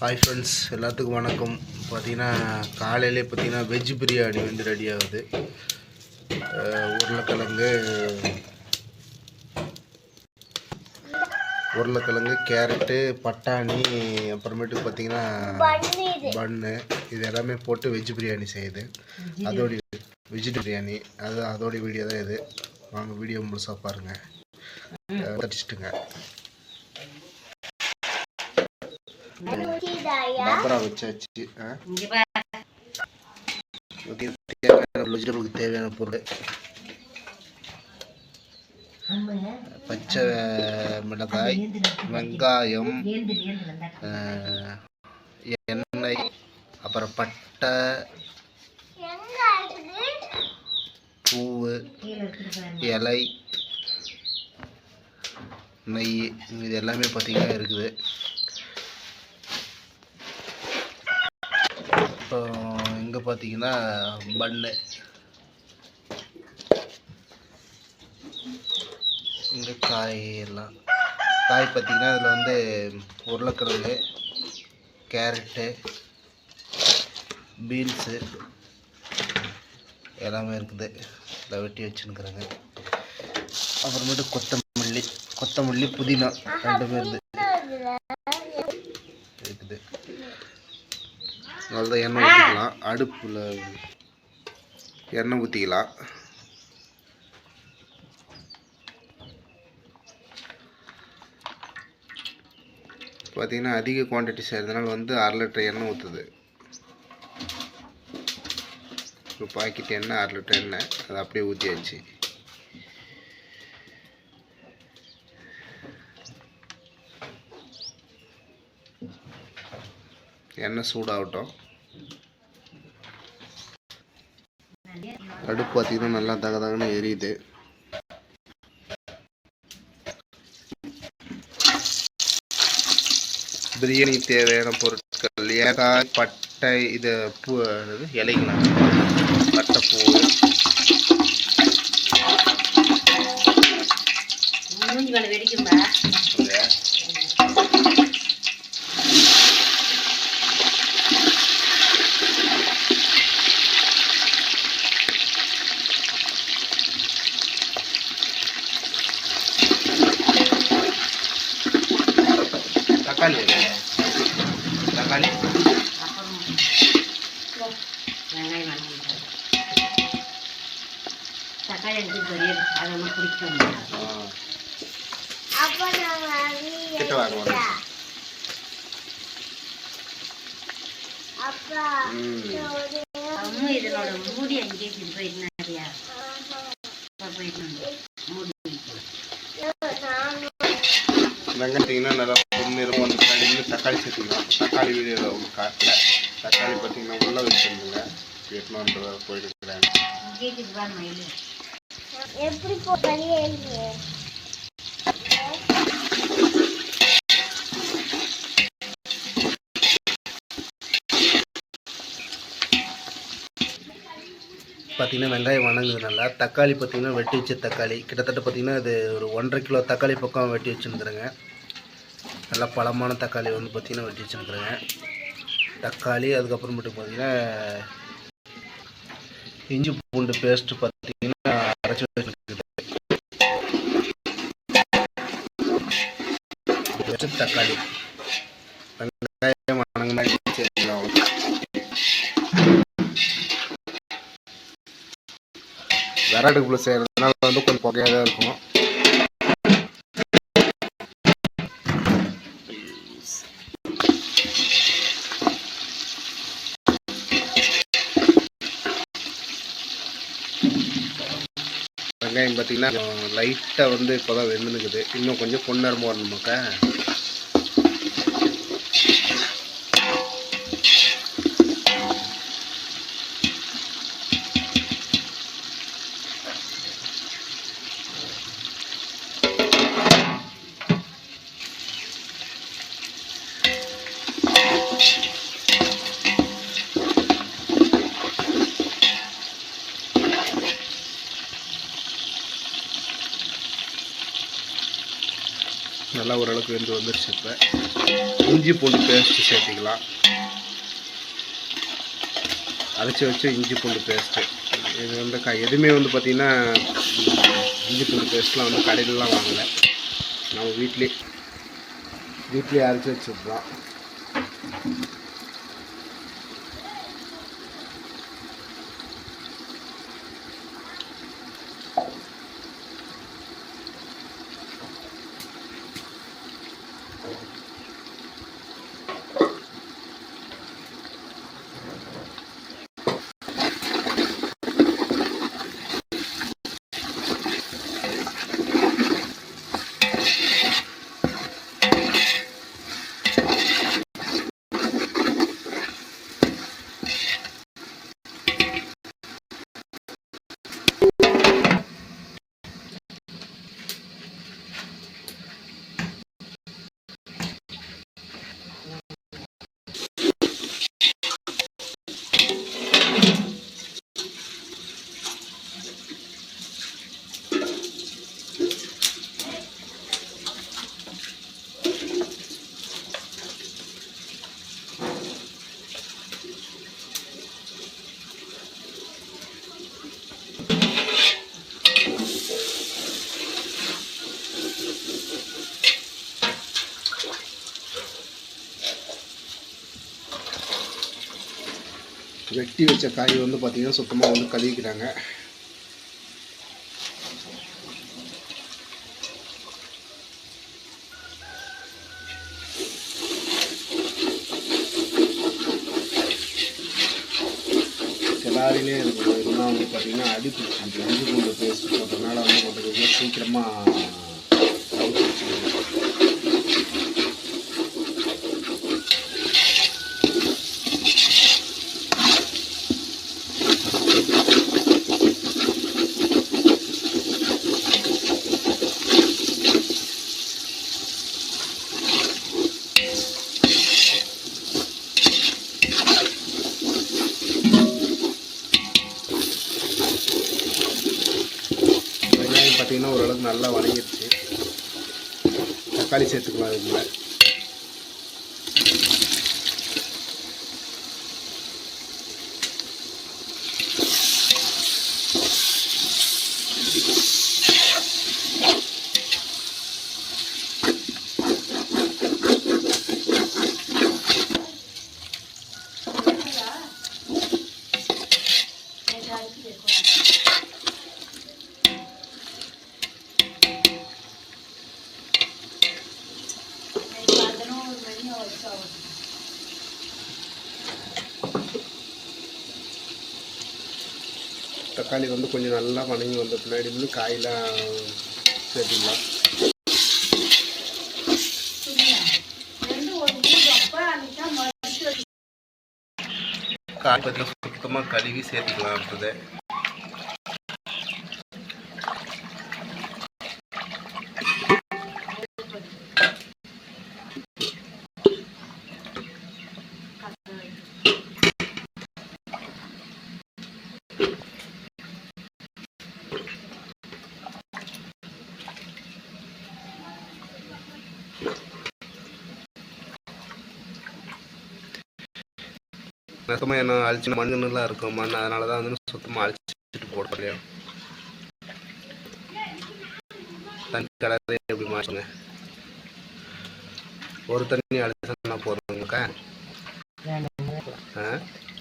Hi friends எல்லாத்துக்கும் வணக்கம். பார்த்தீங்கன்னா காலையிலே பார்த்தீங்கன்னா வெஜ் பிரியாணி வந்து ரெடி ஆகுது. உருளைக்கிழங்கு உருளைக்கிழங்கு கேரட்டு பட்டாணி அப்புறமேட்டுக்கு பார்த்தீங்கன்னா பன்னு இது எல்லாமே போட்டு வெஜ் பிரியாணி செய்யுது. அதோடைய வெஜ் பிரியாணி அது அதோடைய வீடியோ தான் இது. வாங்க வீடியோ முழுசாக பாருங்கள் தடிச்சிட்டுங்க டபரா வச்சாச்சு ஓகே தேவையான வெஜிடபிளுக்கு தேவையான பொருள். பச்சை மிளகாய் வெங்காயம் எண்ணெய் அப்புறம் பட்டை பூவு இலை நெய் இது எல்லாமே பார்த்திங்கன்னா இருக்குது இப்போ இது பார்த்தீங்கன்னா பண்ணு இங்கே காய் எல்லாம். காய் பார்த்தீங்கன்னா இதில் வந்து உருளைக்கிழங்கு கேரட்டு பீன்ஸு எல்லாமே இருக்குது. இதை வெட்டி வச்சுருக்குறேங்க அப்புறமேட்டு கொத்தமல்லி கொத்தமல்லி புதினா ரெண்டுமே இருந்து இருக்குது அவ்வளோதான் எண்ணெய் ஊற்றிக்கலாம் அடுப்பில் எண்ணெய் ஊற்றிக்கலாம் பார்த்தீங்கன்னா அதிக குவான்டிட்டி செய்கிறதுனால வந்து அரை லிட்டர் எண்ணெய் ஊற்றுது ஒரு பாக்கெட் எண்ணெய் அரை லிட்டர் எண்ணெய் அதை அப்படியே ஊற்றியாச்சு எண்ணெய் சூடாகட்டும். அடுப்பு பார்த்தீங்கன்னா நல்லா தக தகன்னு எரியுது. பிரியாணி தேவையான பொருட்கள் ஏதாவது பட்டை இது பூ என்னது இலைங்களா? பட்டை பூ மூஞ்சி மேல வெடிக்கும்பா அது தக்காளி எது? தக்காளி அப்புறம் வெங்காயம் வணங்கிட்டாரு தக்காளி எடுத்து பொரியல் அதை ஒன்றும் பிடிக்கும் ஆ, கிட்ட வாங்க வாங்க. ம் அம்மு இதனோட மூடி அங்கேயே இது போயிருந்தாரியா போயிட்டு மூடி வெங்காயத்தீங்கன்னா நல்லா பொன்னிறம் வந்து கழிந்து தக்காளி சேர்த்துக்கலாம். தக்காளி வீடியோவில் உங்களுக்கு காட்டல. தக்காளி பார்த்தீங்கன்னா உள்ளே வச்சுருந்துங்க. ரூபா போயிருக்கிறேன் எப்படி பார்த்தீங்கன்னா வெங்காயம் வணங்குது நல்லா தக்காளி பார்த்தீங்கன்னா வெட்டி வச்ச தக்காளி. கிட்டத்தட்ட பார்த்தீங்கன்னா இது ஒரு ஒன்றரை கிலோ தக்காளி பக்கம் வெட்டி வச்சுருக்குறேங்க நல்லா பழமான தக்காளி வந்து பார்த்திங்கன்னா வெட்டி வச்சுருக்குறேங்க. தக்காளி அதுக்கப்புறமேட்டு பார்த்தீங்கன்னா இஞ்சி பூண்டு பேஸ்ட்டு பார்த்தீங்கன்னா அரைச்சி வச்சுருக்குது வச்சு தக்காளி. வெங்காயம் வணங்கினா சேர்த்துக்கலாம் விராட்டுக்குள்ளே செய்கிறதுனால வந்து கொஞ்சம் புகையாக தான் இருக்கும் வெங்காயம் பார்த்தீங்கன்னா லைட்டாக வந்து இப்போ தான் வெந்துனுக்குது. இன்னும் கொஞ்சம் பொன்னரமாக வரணுமாக்கா? நல்லா வெந்து வந்துருச்சு இப்போ. இஞ்சி பூண்டு பேஸ்ட்டு சேர்த்திக்கலாம். அரைச்சி வச்சு இஞ்சி பூண்டு பேஸ்ட்டு இது வந்து க எதுவுமே வந்து பார்த்திங்கன்னா இஞ்சி பூண்டு பேஸ்ட்லாம் வந்து கடையிலலாம் வாங்கலை. நம்ம வீட்லேயே வீட்லேயே அரைச்சி வச்சுருக்கலாம் வெட்டி வச்ச காய் வந்து பார்த்திங்கன்னா சுத்தமாக வந்து கழுவிக்கிறாங்க. கிளாரிலே இருக்கும் என்ன வந்து பார்த்திங்கன்னா அடி பிடிச்சிருக்கு இஞ்சி பூண்டு பேஸ்ட் போட்டதுனால வந்து கொஞ்சம் கொஞ்சம் சீக்கிரமாக தக்காளி சேர்த்துக்கலாம் இதுல தக்காளி வந்து கொஞ்சம் நல்லா வணங்கி வந்த பின்னாடி வந்து காயெலாம் சேர்த்துக்கலாம். காய் பற்றி சுத்தமாக கழுவி சேர்த்துக்கலாம் அடுத்தது சுத்தமாக என்ன அழிச்சு மண்ணுலாம் இருக்கும் மண் அதனால தான் வந்து சுத்தமாக அழிச்சிட்டு போடுறோம் தண்ணி கலரை எப்படி மாற்றுங்க ஒரு தண்ணி அழிச்சா ஆ?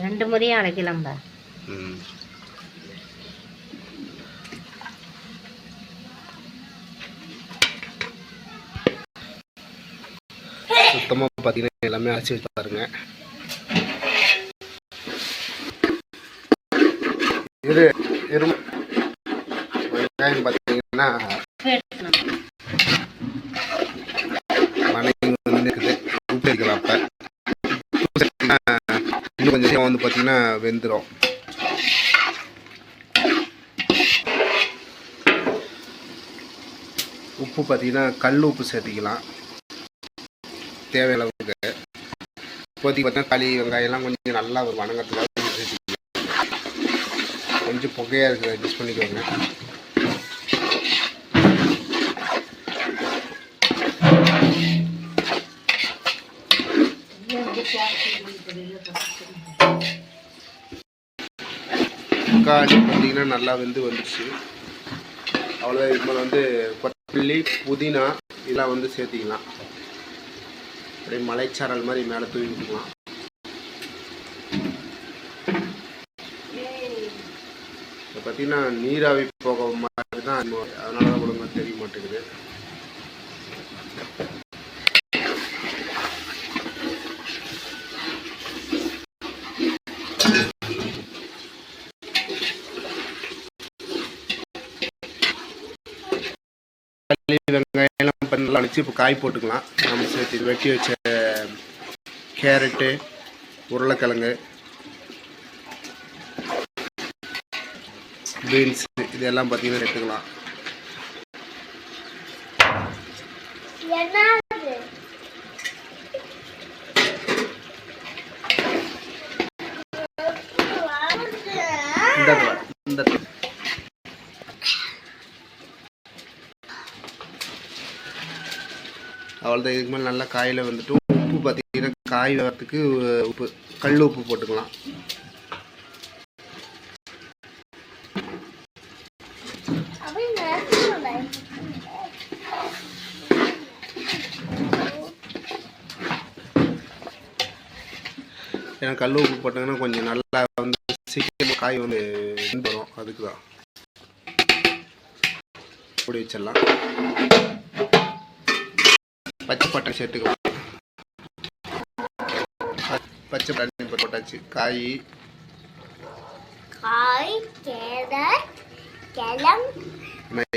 ரெண்டு முறையும் அழைக்கலாம்பா ம். சுத்தமாக பார்த்தீங்கன்னா எல்லாமே அரைச்சி வச்சு பாருங்க இது எரும் வெங்காயம் பார்த்தீங்கன்னா வணங்கி வந்து இருக்குது உப்பு வைக்கலாம் அப்போ உப்பு சேர்த்தீங்கன்னா வந்து பார்த்தீங்கன்னா வெந்துடும் உப்பு பார்த்தீங்கன்னா கல் உப்பு சேர்த்திக்கலாம். தேவையளவுக்கு. இப்போதைக்கு பார்த்தீங்கன்னா களி வெங்காயம்லாம் கொஞ்சம் நல்லா ஒரு வணங்கத்துக்காக சேர்த்திக்கலாம். கொஞ்சம் புகையாக இருக்குது அட்ஜஸ்ட் பண்ணிக்கோங்க. தக்காளி பார்த்தீங்கன்னா நல்லா வெந்து வந்துடுச்சு அவ்வளோதான் இது மேலே வந்து கொத்தமல்லி புதினா இதெல்லாம் வந்து சேர்த்திக்கலாம். அப்படியே மலைச்சாரல் மாதிரி மேலே தூவி விட்டுக்கலாம். இப்போ பார்த்தீங்கன்னா நீராவி போக மாதிரி தான் அதனால தான் ஒழுங்காக தெரிய மாட்டேங்குது. தக்காளி வெங்காயம் எல்லாம் பண்ணலாம். அடிச்சு இப்போ காய் போட்டுக்கலாம். நம்ம சேர்த்து வெட்டி வச்ச கேரட்டு உருளைக்கிழங்கு பீன்ஸ் இதெல்லாம் பார்த்தீங்கன்னா எடுத்துக்கலாம். இந்த இந்த அவ்வளோதான் இதுக்கு மேலே நல்லா காயில் வந்துட்டு உப்பு பார்த்தீங்கன்னா காய் வரத்துக்கு உப்பு கல் உப்பு போட்டுக்கலாம். ஏன்னா கல் உப்பு போட்டாங்கன்னா கொஞ்சம் நல்லா வந்து சீக்கிரமாக காய் வந்து வரும் அதுக்கு தான் அப்படி வச்சிடலாம். பச்சை பட்டாணி சேர்த்துக்கலாம் பச்சை பட்டாணி போட்டாச்சு காய். காய்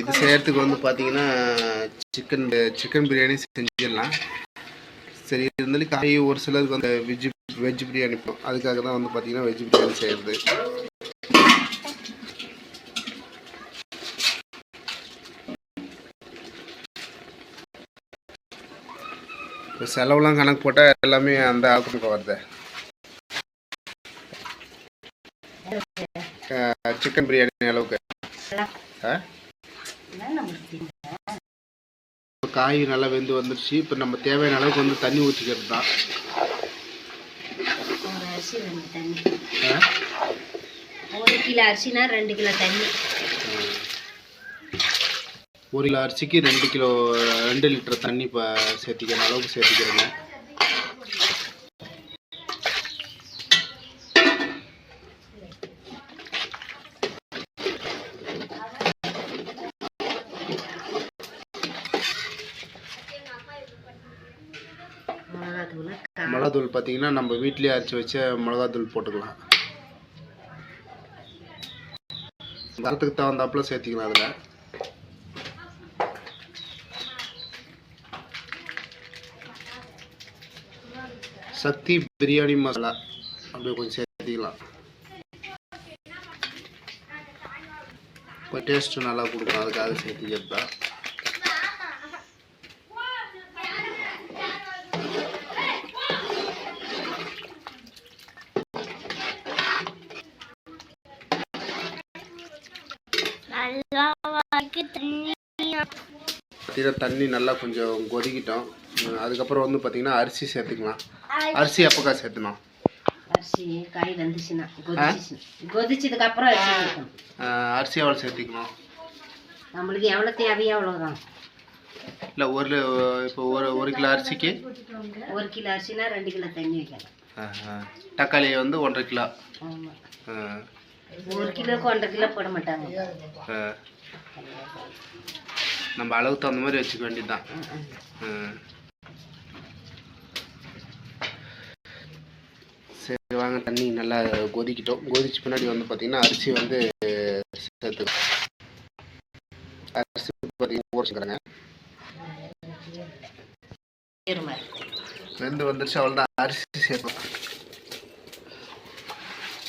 இது செய்யறதுக்கு வந்து பார்த்தீங்கன்னா சிக்கன் சிக்கன் பிரியாணி செஞ்சிடலாம். சரி இருந்தாலும் காய் ஒரு சிலருக்கு வந்து வெஜ் வெஜ் பிரியாணி அதுக்காக தான் வந்து பார்த்தீங்கன்னா வெஜ் பிரியாணி செய்கிறது இப்போ செலவுலாம் கணக்கு போட்டால் எல்லாமே அந்த ஆக்குக்கு வருது. சிக்கன் பிரியாணி அளவுக்கு. காய் நல்லா வெந்து வந்துடுச்சு இப்போ நம்ம தேவையான அளவுக்கு வந்து தண்ணி ஊற்றிக்கிறது தான்? ஒரு கிலோ அரிசினா ரெண்டு கிலோ தண்ணி. ஒரு கிலோ அரிசிக்கு ரெண்டு கிலோ ரெண்டு லிட்டர் தண்ணி இப்போ சேர்த்திக்கிற அளவுக்கு சேர்த்திக்கிறேங்க. மிளகாத்தூள் பார்த்தீங்கன்னா நம்ம வீட்டிலேயே அரைச்சி வச்ச மிளகாத்தூள் போட்டுக்கலாம். தரத்துக்கு தகுந்தாப்புல சேர்த்திக்கலாம் அதில். சக்தி பிரியாணி மசாலா. அப்படியே கொஞ்சம் சேர்த்திக்கலாம். கொஞ்சம் டேஸ்ட்டு நல்லா கொடுக்கும். அதுக்காக சேர்த்திக்கிறது? தான் தண்ணி நல்லா கொஞ்சம் கொதிக்கிட்டோம். அதுக்கப்புறம் வந்து பார்த்தீங்கன்னா அரிசி சேர்த்துக்கலாம். அரிசி எப்போக்கா சேர்த்தணும் அரிசி காய் வந்துச்சுன்னா கொதிச்சு கொதிச்சதுக்கு அப்புறம் அரிசி எவ்வளோ சேர்த்திக்கணும்? நம்மளுக்கு எவ்வளோ தேவையோ அவ்வளோதான் இல்லை ஒரு இப்போ ஒரு ஒரு கிலோ அரிசிக்கு? ஒரு கிலோ அரிசினா ரெண்டு கிலோ தண்ணி வைக்கலாம். தக்காளி வந்து ஒன்றரை கிலோ. ஒரு கிலோக்கு ஒன்றரை கிலோ போட மாட்டாங்க. நம்ம அளவுக்கு தகுந்த மாதிரி வச்சுக்க வேண்டியது தான் தண்ணி நல்லா கொதிக்கிட்டோம். கொதிச்சு பின்னாடி வந்து பார்த்தீங்கன்னா அரிசி வந்து சேர்த்து அரிசி பார்த்தீங்கன்னா ஊறிச்சுக்கிறேங்க வெந்து வந்துருச்சு. அவ்வளோதான் அரிசி சேர்ப்போம்.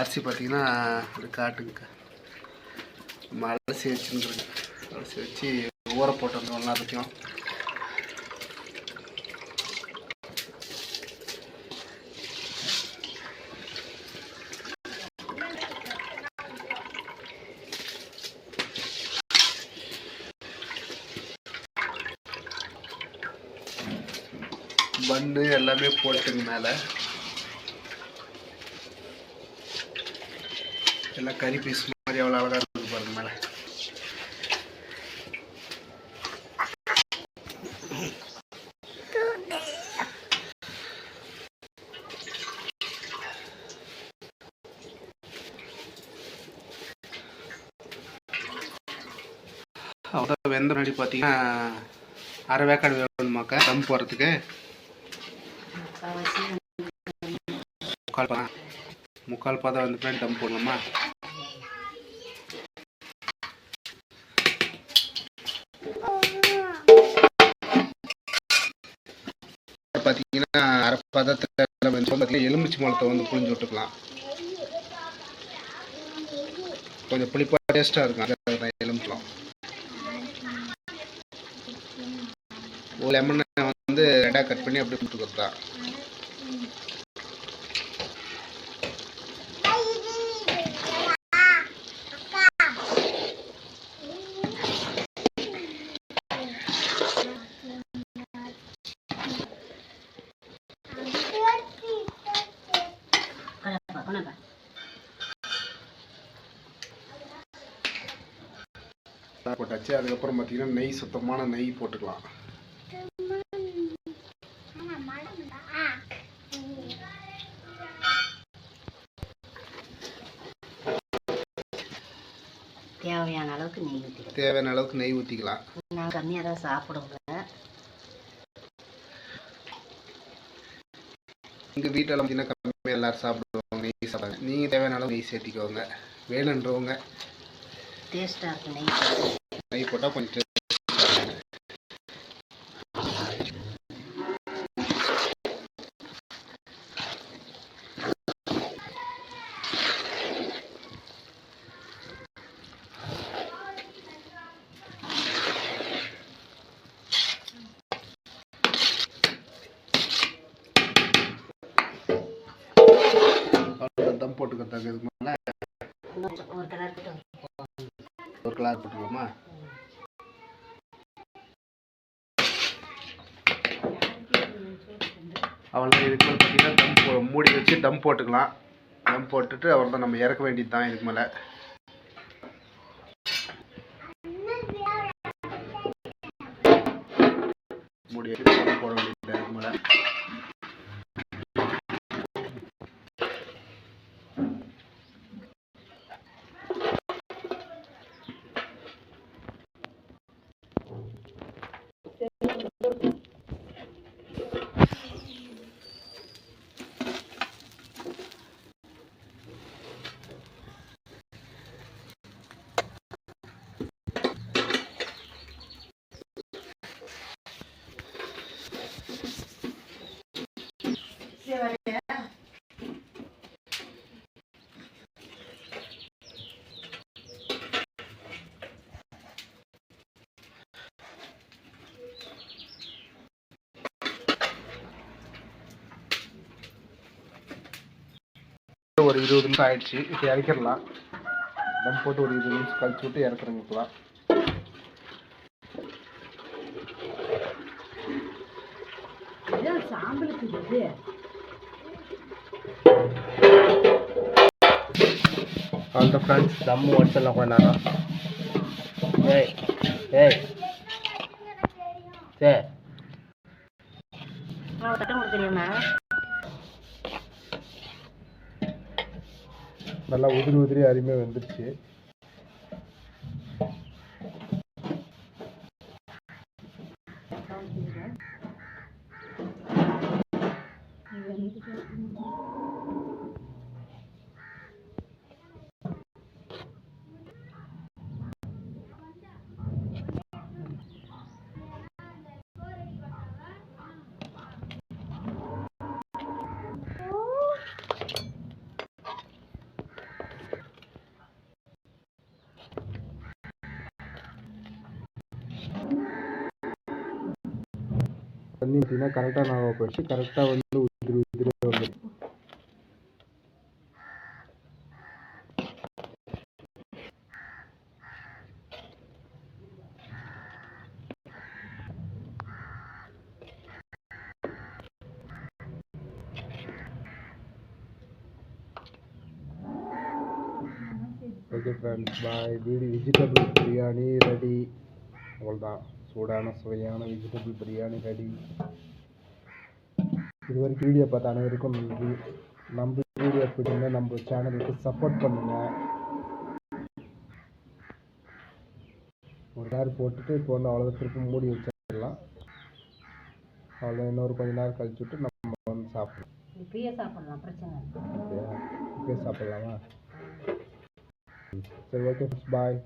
அரிசி பார்த்தீங்கன்னா இது காட்டுங்க. நம்ம அரிசி வச்சுருக்குறோங்க அரிசி வச்சு ஊற போட்டு வந்துடும் எல்லாத்தையும் பன்னு எல்லாமே போட்டுங்க மேலே. எல்லாம் கறி பீஸ் மாதிரி எவ்வளோ அழகாக இருக்கு பாருங்க மேலே. அவ்வளோ வெந்த முன்னாடி பார்த்தீங்கன்னா அரை வேக்காடு வேணுமாக்கா தம் போகிறதுக்கு முக்கால் பதம். முக்கால் பதம் வந்து பின்னாடி தம் போடணுமா? பார்த்தீங்கன்னா அரை பதத்தில் வந்து பார்த்தீங்கன்னா எலுமிச்சி மலத்தை வந்து புழிஞ்சு விட்டுக்கலாம். கொஞ்சம் புளிப்பாக டேஸ்ட்டாக இருக்கும் அதான் எலுமிச்சலம் ஒரு லெமனை வந்து ரெண்டாக கட் பண்ணி அப்படியே விட்டுக்கிறது தான் போட்டாச்சு. அதுக்கப்புறம் பார்த்தீங்கன்னா நெய் சுத்தமான நெய் போட்டுக்கலாம் தேவையான அளவுக்கு நெய் ஊற்றிக்கலாம் தேவையான அளவுக்கு நெய் ஊற்றிக்கலாம் நான் கம்மியாக தான் சாப்பிடுவேன் எங்கள் வீட்டில் பார்த்தீங்கன்னா கம்மியாக எல்லாரும் சாப்பிடுவாங்க நெய் சாப்பிடுவாங்க. நீங்கள் தேவையான அளவு நெய் சேர்த்திக்கோங்க. வேணுன்றவங்க டேஸ்ட்டாக இருக்கும் நெய். நெய் போட்டால் கொஞ்சம் taste இருக்கும். அவ்வளவுதான் தம் போட்டுக்கிறதாங்க இதுக்கு மேலே இன்னும் ஒரு கலர் போட்டு ஒரு கலர் போட்டுக்கலாமா அவ்வளோதான் இதுக்கு மேலே பார்த்தீங்கன்னா தம் போ மூடி வச்சு தம் போட்டுக்கலாம். தம் போட்டுட்டு அவ்வளோதான் நம்ம இறக்க வேண்டியது தான் இதுக்கு மேலே மூடி வச்சு தம் போட வேண்டியது தான் இதுக்கு மேலே ஒரு இருபது நிமிஷம் ஆயிடுச்சு. இப்போ இறக்கிடலாம். தம் போட்டு ஒரு இருபது நிமிஷம் கழிச்சு விட்டு இறக்குறோங்க இப்போலாம் அந்த ஃப்ரெண்ட்ஸ் தம் ஒட்டலாம் நேரம் ஏய் ஏய். சே. நல்லா உதிரி உதிரி அருமையாக வெந்துருச்சு. தண்ணி ஊற்றினா கரெக்டாக நான் போயிடுச்சு. கரெக்டாக வந்து உதிரி உதிரி வந்து ஓகே ஃப்ரெண்ட்ஸ் பாய் வீடு வெஜிடபிள் பிரியாணி ரெடி அவ்வளோதான் சூடான சுவையான வெஜிடபிள் பிரியாணி ரெடி இது வரைக்கும் வீடியோ பார்த்த அனைவருக்கும் நன்றி. நம்ம வீடியோ பிடிச்சிருந்தா நம்ம சேனலுக்கு சப்போர்ட் பண்ணுங்கள் ஒரு நேரம் போட்டுட்டு இப்போ வந்து அவ்வளோதான் திருப்பி மூடி வச்சிடலாம். அவ்வளோ இன்னொரு கொஞ்ச நேரம் கழிச்சு விட்டு நம்ம வந்து சாப்பிடலாம். இப்பயே சாப்பிடலாம் பிரச்சனை இல்லை. ஓகே இப்போ சாப்பிடலாமா? சரி ஓகே பாய்